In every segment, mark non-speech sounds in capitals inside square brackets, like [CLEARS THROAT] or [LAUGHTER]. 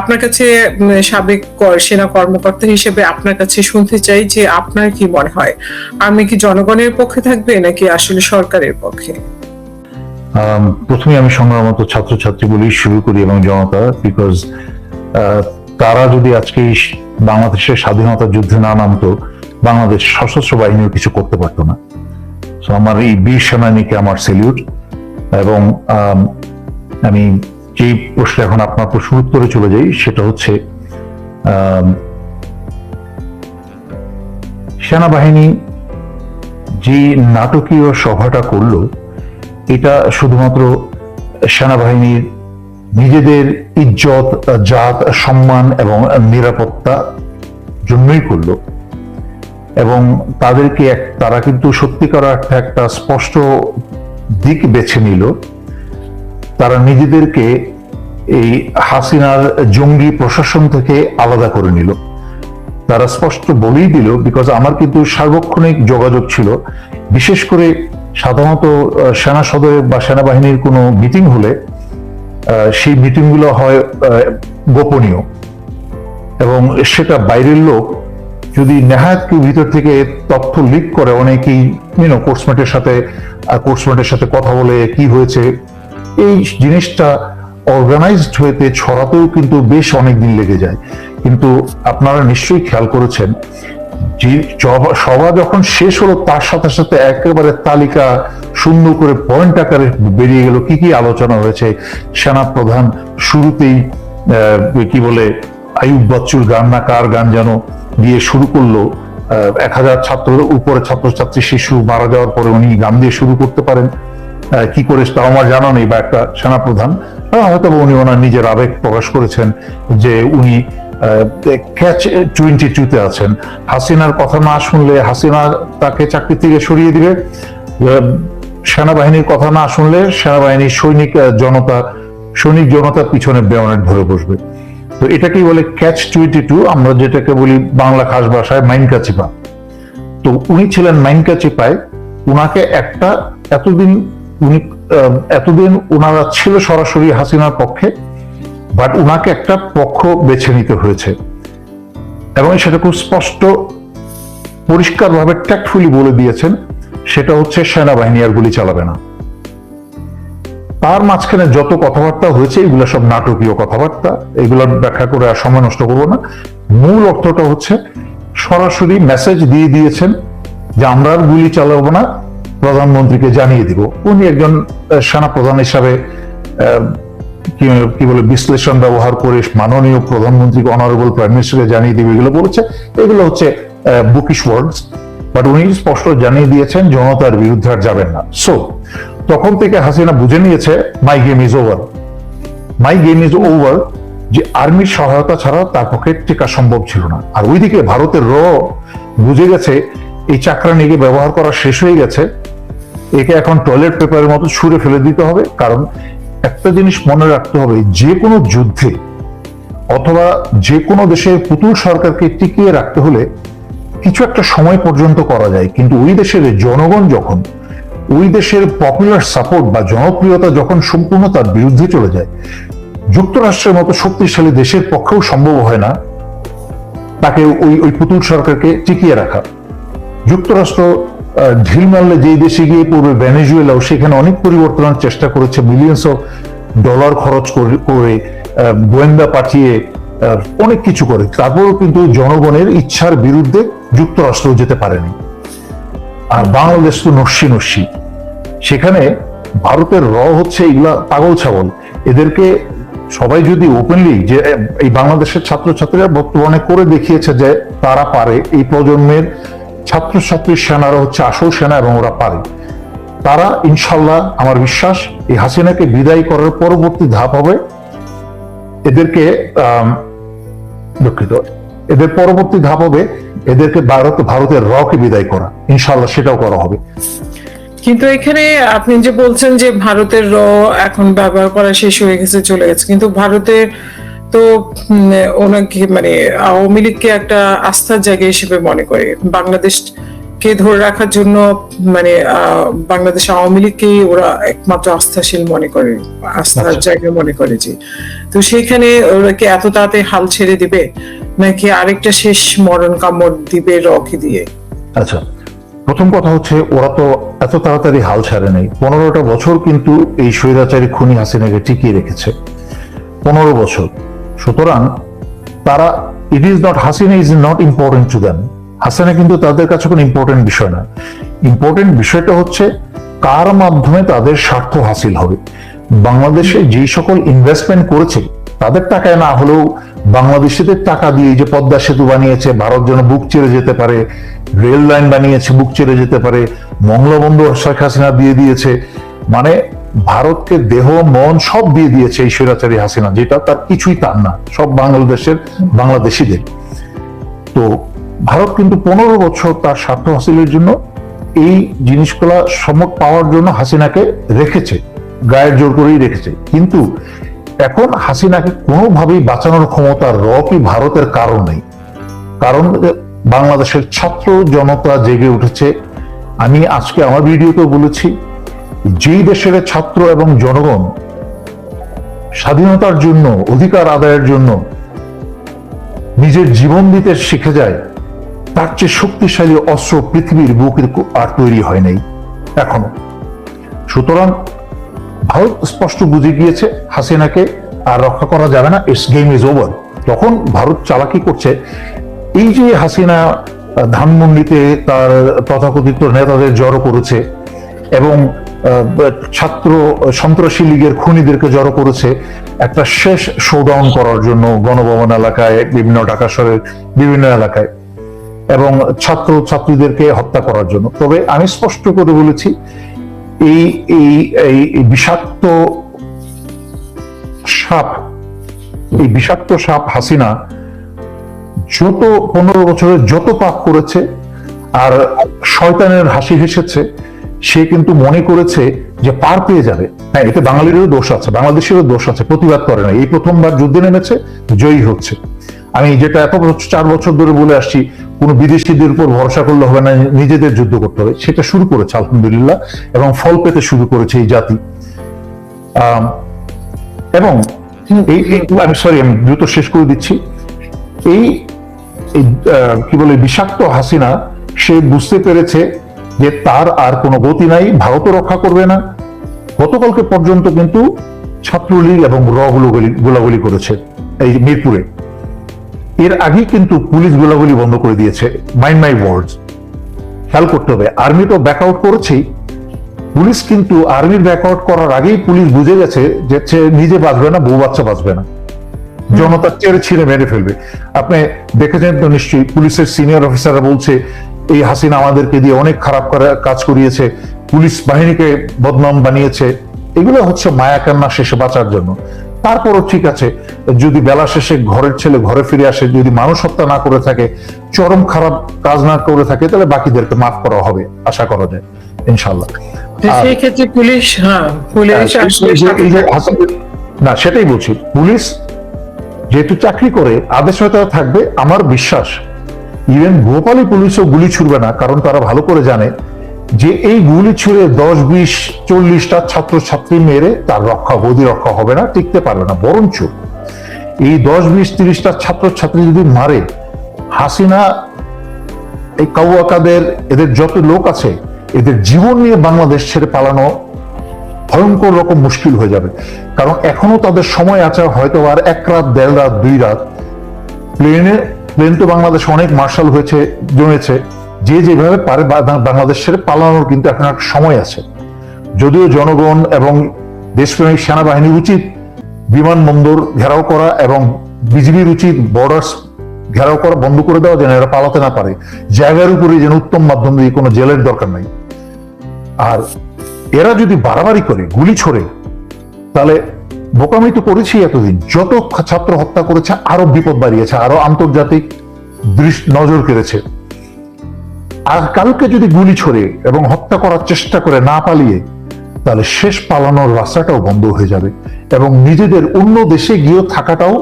আপনার কাছে সাবেক সেনা কর্মকর্তা হিসেবে আপনার কাছে শুনতে চাই যে আপনার কি মনে হয়? আমি কি জনগণের পক্ষে থাকবে নাকি আসলে সরকারের পক্ষে? প্রথমে আমি সংগ্রামত ছাত্রছাত্রী বলেই শুরু করি এবং জনতা বিকজ তারা যদি আজকে বাংলাদেশের স্বাধীনতা যুদ্ধে না নামতো, বাংলাদেশ সশস্ত্র বাহিনীও কিছু করতে পারতো না। আমার এই বীর সেনানীকে আমার সেলিউট এবং আমি যে প্রশ্ন এখন আপনার প্রশ্ন উত্তরে চলে যাই, সেটা হচ্ছে সেনাবাহিনী যে নাটকীয় সভাটা করল, এটা শুধুমাত্র সেনাবাহিনীর নিজেদের ইজ্জত, জাত, সম্মান এবং নিরাপত্তা জন্যই করল। এবং তাদেরকে এক- তারা কিন্তু সত্যিকার একটা একটা স্পষ্ট দিক বেছে নিল। তারা নিজেদেরকে এই হাসিনার জঙ্গি প্রশাসন থেকে আলাদা করে নিল। তারা স্পষ্ট বলেই দিল, বিকজ আমার কিন্তু সার্বক্ষণিক যোগাযোগ ছিল। বিশেষ করে সাধারণত সেনা সদরে বা সেনাবাহিনীর কোনো মিটিং হলে সেই মিটিংগুলো হয় গোপনীয়। এবং সেটা বাইরের লোক যদি নেহাত কেউ ভিতর থেকে তথ্য লিক করে, অনেকেই ইউনো কোর্সমেটের সাথে কোর্সমেটের সাথে কথা বলে, কি হয়েছে, এই জিনিসটা অর্গানাইজড হয়েতে, ছড়াতেও কিন্তু বেশ অনেক দিন লেগে যায়। কিন্তু আপনারা নিশ্চয়ই খেয়াল করেছেন, যে সভা যখন শেষ হলো, তার সাথে সাথে একেবারে তালিকা সুন্দর করে পয়েন্ট আকারে বেরিয়ে গেল। কি কি আলোচনা হয়েছে? সেনা প্রধান শুরুতেই কি বলে আয়ুব বাচ্চুর গান না কার গান যেন দিয়ে শুরু করল। এক হাজার ছাত্র, উপরে ছাত্রছাত্রী, শিশু মারা যাওয়ার পরে উনি গান দিয়ে শুরু করতে পারেন। কি করে তা আমার জানা নেই, বা একটা সেনাপ্রধান হয়তো উনি ওনার নিজের আবেগ প্রকাশ করেছেন যে উনি ক্যাচ টোয়েন্টি টুতে আছেন। হাসিনার কথা না শুনলে হাসিনা তাকে চাকরি থেকে সরিয়ে দিবে। সেনাবাহিনীর কথা না শুনলে সেনাবাহিনীর সৈনিক জনতা, সৈনিক জনতার পিছনে বেয়নেট ধরে বসবে। তো এটাকেই বলে ক্যাচ টোয়েন্টি টু আমরা যেটাকে বলি বাংলা খাস ভাষায় মাইন কাচিপা তো উনি ছিলেন মাইন কাচিপায় উনাকে একটা এতদিন উনি এতদিন উনারা ছিল সরাসরি হাসিনার পক্ষে বাট উনাকে একটা পক্ষ বেছে নিতে হয়েছে। এবং সেটা খুব স্পষ্ট, পরিষ্কারভাবে ট্যাক্টফুলি বলে দিয়েছেন, সেটা হচ্ছে সেনাবাহিনী আর গুলি চালাবে না। তার মাঝখানে যত কথাবার্তা হয়েছে, এগুলো সব নাটকীয় কথাবার্তা এগুলোর ব্যাখ্যা করে আর সময় নষ্ট করব না। মূল অর্থটা হচ্ছে, সরাসরি মেসেজ দিয়ে দিয়েছেন যে আমরা আর গুলি চালাবো না প্রধানমন্ত্রীকে জানিয়ে দিব। উনি একজন সেনা প্রধান হিসাবে কি বলে, বিশ্লেষণ ব্যবহার করে মাননীয় প্রধানমন্ত্রীকে অনারেবল প্রাইম মিনিস্টারকে জানিয়ে দিবে, এগুলো বলেছে, এগুলো হচ্ছে বুকিশ ওয়ার্ডস বাট উনি স্পষ্ট জানিয়ে দিয়েছেন, জনতার বিরুদ্ধে আর যাবেন না। সো তখন থেকে হাসিনা বুঝে নিয়েছে my game is over my game is over যে আর্মির সহায়তা ছাড়া তার পক্ষে টেকা সম্ভব ছিল না। আর ওইদিকে ভারতের র বুঝে গেছে, এই চাকরানিকে ব্যবহার করা শেষ হয়ে গেছে একে এখন টয়লেট পেপারের মতো ছুঁড়ে ফেলে দিতে হবে, কারণ একটা জিনিস মনে রাখতে হবে, যে কোনো যুদ্ধে অথবা যে কোনো দেশের পুতুল সরকারকে টিকিয়ে রাখতে হলে কিছু একটা সময় পর্যন্ত করা যায়। কিন্তু ওই দেশের জনগণ যখন, ওই দেশের পপুলার সাপোর্ট বা জনপ্রিয়তা যখন সম্পূর্ণ তার বিরুদ্ধে চলে যায়, যুক্তরাষ্ট্রের মতো শক্তিশালী দেশের পক্ষেও সম্ভব হয় না তাকে ওই ওই পুতুল সরকারকে টিকিয়ে রাখা। যুক্তরাষ্ট্র ঢিল মারলে যেই দেশে গিয়ে পড়বে ভেনেজুয়েলাও সেখানে অনেক পরিবর্তনের চেষ্টা করেছে মিলিয়ন্স অফ ডলার খরচ করে- গোয়েন্দা পাঠিয়ে অনেক কিছু করে। তারপরেও কিন্তু জনগণের ইচ্ছার বিরুদ্ধে যুক্তরাষ্ট্র যেতে পারেনি। আর বাংলাদেশ তো নস্যি নস্যি। সেখানে ভারতের র হচ্ছে এগুলা পাগল ছাগল। এদেরকে সবাই যদি ওপেনলি যে, এই বাংলাদেশের ছাত্রছাত্রীরা বর্তমানে করে দেখিয়েছে যে তারা পারে, এই প্রজন্মের ছাত্রছাত্রীর সেনারা হচ্ছে আসল সেনা এবং ওরা পারে। তারা, ইনশাল্লাহ, আমার বিশ্বাস, এই হাসিনাকে বিদায় করার পরবর্তী ধাপ হবে এদেরকে দুঃখিত, এদের পরবর্তী ধাপ হবে এদেরকে ভারত, ভারতের রকে বিদায় করা। ইনশাল্লাহ সেটাও করা হবে। কিন্তু এখানে আপনি যে বলছেন যে ভারতের র এখন ব্যবহার করা শেষ হয়ে গেছে, চলে গেছে, কিন্তু ভারতের তো ওনাকে মানে আওয়ামী লীগকে একটা আস্থার জায়গা হিসেবে মনে করে। বাংলাদেশ কে ধরে রাখার জন্য মানে বাংলাদেশ আওয়ামী লীগকেই ওরা একমাত্র আস্থাশীল মনে করে আস্থার আচ্ছা। জায়গা মনে করে যে। তো সেইখানে ওরা কি এত তাড়াতাড়ি হাল ছেড়ে দিবে? নাকি আরেকটা শেষ মরণ কামড় দিবে রকি দিয়ে? আচ্ছা প্রথম কথা হচ্ছে ওরা তো এত তাড়াতাড়ি হাল ছাড়ে নাই। পনেরোটা বছর কিন্তু এই স্বৈরাচারী খুনি হাসিনাকে টিকিয়ে রেখেছে। পনেরো বছর। সুতরাং তারা it is not Hasina is not important to them Hasina কিন্তু তাদের কাছে কোনো ইম্পর্টেন্ট বিষয় না। ইম্পর্টেন্ট বিষয়টা হচ্ছে কার মাধ্যমে তাদের স্বার্থ হাসিল হবে। বাংলাদেশে যেই সকল ইনভেস্টমেন্ট করেছে, তাদের টাকায় না হলেও বাংলাদেশিদের টাকা দিয়ে যে পদ্মা সেতু বানিয়েছে, ভারত যেন বুক চেড়ে যেতে পারে, রেল লাইন বানিয়েছে, বুক চেড়ে যেতে পারে মঙ্গলবন্ধু শেখ হাসিনা দিয়ে দিয়েছে। মানে ভারতকে দেহ, মন সব দিয়ে দিয়েছে এই স্বৈরাচারী হাসিনা, যেটা তার কিছুই তার না, সব বাংলাদেশের বাংলাদেশিদের। তো ভারত কিন্তু পনেরো বছর তার স্বার্থ হাসিলের জন্য এই জিনিসগুলা সমক পাওয়ার জন্য হাসিনাকে রেখেছে, গায়ের জোর করেই রেখেছে। কিন্তু এখন হাসিনাকে কোনোভাবেই বাঁচানোর ক্ষমতা রকি ভারতের কারণ নেই। কারণ বাংলাদেশের ছাত্র জনতা জেগে উঠেছে। আমি আজকে আমার ভিডিওতে বলেছি যেই দেশের ছাত্র এবং জনগণ স্বাধীনতার জন্য, অধিকার আদায়ের জন্য নিজের জীবন দিতে শিখে যায়, তার চেয়ে শক্তিশালী অস্ত্র পৃথিবীর বুকে আর তৈরি হয় নাই, এখনও। সুতরাং ভারত স্পষ্ট বুঝে গিয়েছে, হাসিনাকে আর রক্ষা করা যাবে না, ইটস গেম ইজ ওভার। তখন ভারত চালাকি করছে, এই যে হাসিনা ধানমন্ডিতে তার তথাকথিত নেতাদের জড়ো করেছে এবং ছাত্র, সন্ত্রাসী লীগের খুনিদেরকে জড়ো করেছে একটা শেষ শোডাউন করার জন্য গণভবন এলাকায়, বিভিন্ন ঢাকা শহরের বিভিন্ন এলাকায়, এবং ছাত্র ছাত্রীদেরকে হত্যা করার জন্য। তবে আমি স্পষ্ট করে বলেছি এই এই এই বিষাক্ত সাপ, এই বিষাক্ত সাপ হাসিনা যত পনেরো বছরে যত পাপ করেছে, আর শয়তানের হাসি হেসেছে সে কিন্তু মনে করেছে যে পার পেয়ে যাবে। হ্যাঁ এতে বাঙালিরও দোষ আছে, বাংলাদেশেরও দোষ আছে, প্রতিবাদ করে না। এই প্রথমবার যুদ্ধে নেমেছে, জয়ী হচ্ছে। আমি যেটা এত বছর, চার বছর ধরে বলে আসছি, কোন বিদেশিদের উপর ভরসা করলে হবে না, নিজেদের যুদ্ধ করতে হবে। সেটা শুরু করেছে, আলহামদুলিল্লাহ, এবং ফল পেতে শুরু করেছে এই জাতি। এবং এই আমি সরি আমি দ্রুত শেষ করে দিচ্ছি। এই কি বলে, বিষাক্ত হাসিনা, সে বুঝতে পেরেছে যে তার আর কোনো গতি নাই, ভারতও রক্ষা করবে না। গতকালকে পর্যন্ত কিন্তু ছাত্রলীগ এবং র গুলোগুলি করেছে, এই মিরপুরে। এর আগেই কিন্তু পুলিশ গোলাগুলি বন্ধ করে দিয়েছে মাইন্ড মাই ওয়ার্ডস। খেয়াল করতে হবে, আর্মি তো ব্যাক আউট করেছেই। পুলিশ কিন্তু আর্মির ব্যাক আউট করার আগেই পুলিশ বুঝে গেছে যে সে নিজে বাঁচবে না, বউ বাচ্চা বাঁচবে না। জনতা চেড়ে ছিঁড়ে মেরে ফেলবে। আপনি দেখেছেন তো নিশ্চয়ই, পুলিশের সিনিয়র অফিসাররা বলছে এই হাসিনা আমাদেরকে দিয়ে অনেক খারাপ কাজ করিয়েছে পুলিশ বাহিনীকে বদনাম বানিয়েছে। এগুলো হচ্ছে মায়া কান্না শেষে বাঁচার জন্য। তারপরও ঠিক আছে যদি বেলা শেষে ঘরের ছেলে ঘরে ফিরে আসে যদি মানুষ হত্যা না করে থাকে চরম খারাপ কাজ না করে থাকে তাহলে বাকিদেরকে মাফ করা হবে আশা করা যায় ইনশাল্লাহ সেই ক্ষেত্রে পুলিশ হ্যাঁ পুলিশ হ্যাঁ, না সেটাই বলছি। পুলিশ যেহেতু চাকরি করে আদেশ হয়তো থাকবে আমার বিশ্বাস ইভেন ভোপালি পুলিশও গুলি ছুড়বে না, কারণ তারা ভালো করে জানে যে এই গুলি ছুড়ে দশ, বিশ, চল্লিশটা ছাত্র ছাত্রী মেরে তার রক্ষা গদি রক্ষা হবে না, টিকতে পারবে না। বরঞ্চ এই দশ, বিশ, তিরিশটা ছাত্র ছাত্রী যদি মারে, হাসিনা, এই কাউয়াকাদের এদের যত লোক আছে, এদের জীবন নিয়ে বাংলাদেশ ছেড়ে পালানো ভয়ঙ্কর রকম মুশকিল হয়ে যাবে। কারণ এখনও তাদের সময় আছে হয়তো আর এক রাত, দেড় রাত, দুই রাত প্লেনে প্লেন তো বাংলাদেশে অনেক মার্শাল হয়েছে, জমেছে। যে যেভাবে পারে বা- বাংলাদেশ ছেড়ে পালানোর কিন্তু এখন একটা সময় আছে। যদিও জনগণ এবং দেশপ্রেমিক সেনাবাহিনীর উচিত বিমানবন্দর ঘেরাও করা এবং বিজিবির উচিত বর্ডার ঘেরাও করা বন্ধ করে দেওয়া যেন এরা পালাতে না পারে। জায়গার উপরে যেন উত্তম মাধ্যম দিয়ে কোনো জেলের দরকার নাই। আর এরা যদি বাড়াবাড়ি করে, গুলি ছোড়ে, তাহলে বোকামি তো করেছি এতদিন। যত ছাত্র হত্যা করেছে, আরও বিপদ বাড়িয়েছে, আরও আন্তর্জাতিক নজর কেড়েছে। আর কালকে যদি গুলি ছড়ে এবং হত্যা করার চেষ্টা করে না পালিয়ে, তাহলে শেষ পালানোর রাস্তাটাও বন্ধ হয়ে যাবে এবং নিজেদের অন্য দেশে গিয়েও থাকাটাও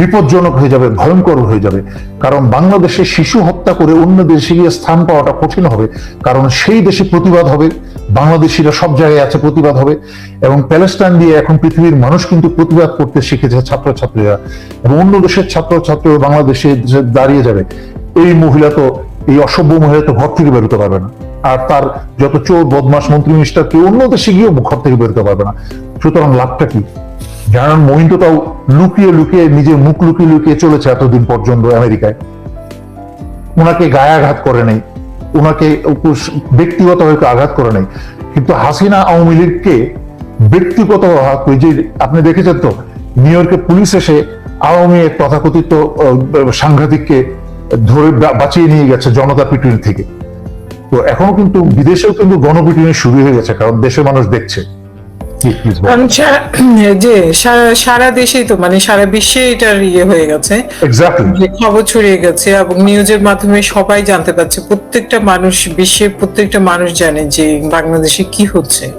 বিপজ্জনক হয়ে যাবে, ভয়ঙ্কর হয়ে যাবে। কারণ বাংলাদেশে শিশু হত্যা করে অন্য দেশে গিয়ে স্থান পাওয়াটা কঠিন হবে, কারণ সেই দেশে প্রতিবাদ হবে। বাংলাদেশিরা সব জায়গায় আছে, প্রতিবাদ হবে। এবং প্যালেস্টাইন দিয়ে এখন পৃথিবীর মানুষ কিন্তু প্রতিবাদ করতে শিখেছে ছাত্রছাত্রীরা। এবং অন্য দেশের ছাত্রছাত্রীরা বাংলাদেশে দাঁড়িয়ে যাবে, এই মহিলা তো, এই অসভ্য মহিলা তো ঘর থেকে বেরোতে পারবে না। আর তার যত চোর বদমাস মন্ত্রী, মিনিস্টার, কেউ অন্য দেশে গিয়েও ঘর থেকে বেরোতে পারবে না। সুতরাং লাভটা কি? জানান মহিন তো তাও লুকিয়ে লুকিয়ে নিজের মুখ লুকিয়ে লুকিয়ে চলেছে এতদিন পর্যন্ত আমেরিকায়। ওনাকে গায়াঘাত করে নাই। ওনাকে ব্যক্তিগত আঘাত করে নাই কিন্তু হাসিনা আওয়ামী লীগকে ব্যক্তিগত যে আপনি দেখেছেন তো, নিউ ইয়র্কে পুলিশ এসে আওয়ামী এক তথাকথিত সাংঘাতিককে ধরে বাঁচিয়ে নিয়ে গেছে জনতা পিটুনি থেকে তো এখনও কিন্তু বিদেশেও কিন্তু গণপিটুনি শুরু হয়ে গেছে, কারণ দেশের মানুষ দেখছে। কারণ সারা- [CLEARS THROAT] যে সারা- সারা দেশেই তো মানে সারা বিশ্বে এটার ইয়ে হয়ে গেছে। খবর ছড়িয়ে গেছে এবং নিউজের মাধ্যমে সবাই জানতে পারছে প্রত্যেকটা মানুষ বিশ্বের প্রত্যেকটা মানুষ জানে যে বাংলাদেশে কি হচ্ছে।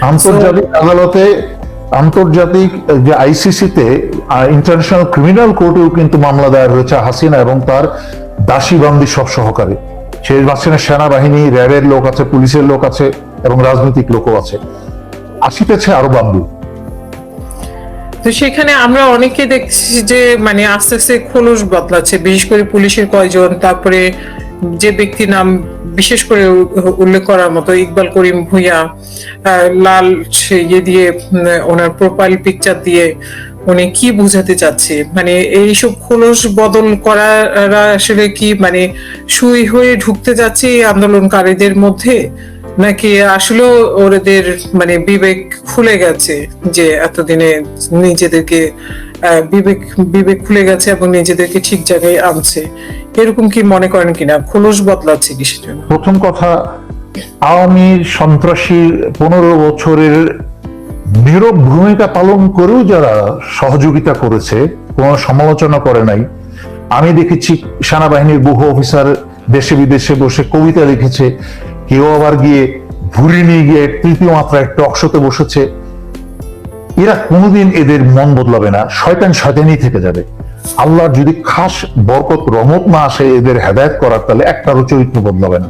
আন্তর্জাতিক আদালতে আন্তর্জাতিক যে আইসিসিতে ইন্টারন্যাশনাল ক্রিমিনাল কোর্টেও কিন্তু মামলা দায়ের হয়েছে হাসিনা এবং তার দাসী বান্দি সব সহকারে। সেই মাঝখানে সেনাবাহিনী র্যাবের লোক আছে পুলিশের লোক আছে এবং রাজনৈতিক লোকও আছে। আসিতেছে আরও বান্দু তো সেখানে আমরা অনেকে দেখছি যে মানে আস্তে আস্তে খোলস বদলাচ্ছে। বিশেষ করে পুলিশের কয়জন, তারপরে যে ব্যক্তির নাম বিশেষ করে উল্লেখ করার মতো ইকবাল করিম ভুঁইয়া লাল ইয়ে দিয়ে ওনার প্রোফাইল পিকচার দিয়ে উনি কি বুঝাতে চাচ্ছে? মানে এইসব খোলস বদল করারা আসলে কি মানে সুই হয়ে ঢুকতে যাচ্ছে এই আন্দোলনকারীদের মধ্যে? নাকি আসলেও ওদের মানে বিবেক খুলে গেছে যে এতদিনে নিজেদেরকে বিবেক বিবেক খুলে গেছে এবং নিজেদেরকে ঠিক জায়গায় আনছে। এরকম কি মনে করেন কিনা? খোলস বদলাচ্ছে কিসের জন্য? প্রথম কথা, আওয়ামী সন্ত্রাসীর পনেরো বছরের নীরব ভূমিকা পালন করেও যারা সহযোগিতা করেছে, কোনো সমালোচনা করে নাই। আমি দেখেছি সেনাবাহিনীর বহু অফিসার দেশে বিদেশে বসে কবিতা লিখেছে। কেউ আবার গিয়ে ঘুরে নিয়ে গিয়ে তৃতীয় মাত্রায় টক শোতে বসেছে। এরা কোনোদিন এদের মন বদলাবে না, শয়তান শয়তানই থেকে যাবে। আল্লাহর যদি খাস বরকত, রহমত না আসে এদের হেদায়ত করার, তাহলে একটারও চরিত্র বদলাবে না।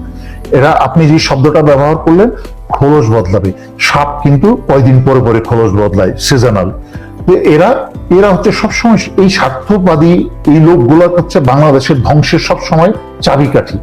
এরা, আপনি যে শব্দটা ব্যবহার করলেন, খোলস বদলাবে। সাপ কিন্তু কয়দিন পরে পরে খোলস বদলায় সিজনাল এরা এরা হচ্ছে সবসময় এই স্বার্থবাদী এই লোকগুলো হচ্ছে বাংলাদেশের ধ্বংসের সবসময় চাবিকাঠি।